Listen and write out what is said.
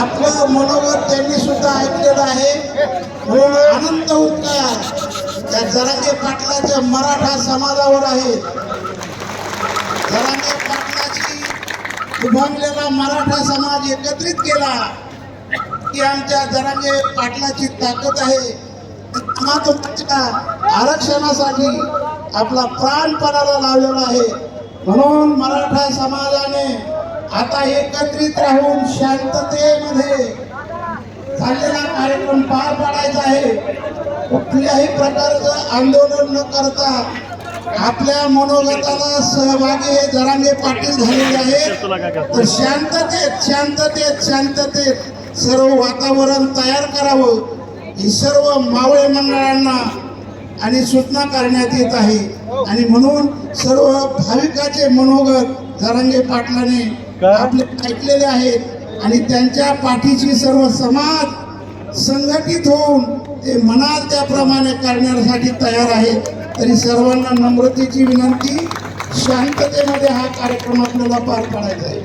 आपलं मनोगत त्यांनी सुद्धा ऐकलेलं आहे. म्हणून आनंद उपकार त्या जरांगे पाटलाच्या मराठा समाजावर आहे. जरांगे पाटलाची उभारलेला मराठा समाज एकत्रित केला की आमच्या जरांगे पाटलाची ताकद आहे. आरक्षणासाठी आपला प्राणपणाला लावलेला आहे. म्हणून मराठा समाजाने आता एकत्रित राहून शांततेमध्ये चाललेला कार्यक्रम पार पाडायचा आहे. कुठल्याही प्रकारचं आंदोलन न करता आपल्या मनोगताला सहभागी हे जरांगे पाटील झालेले आहेत. तर शांततेत शांततेत शांततेत सर्व वातावरण तयार करावं. ही सर्व मावळे मंडळांना आणि सूचना करण्यात येत आहे. आणि म्हणून सर्व भाविकाचे मनोगत जरांगे पाटलाने आपले ऐकलेले आहेत आणि त्यांच्या पाठीची सर्व समाज संघटित होऊन ते मनात त्याप्रमाणे करण्यासाठी तयार आहेत तरी सर्वांना नम्रतेची विनंती शांततेमध्ये हा कार्यक्रम आपल्याला पार पाडायचा आहे.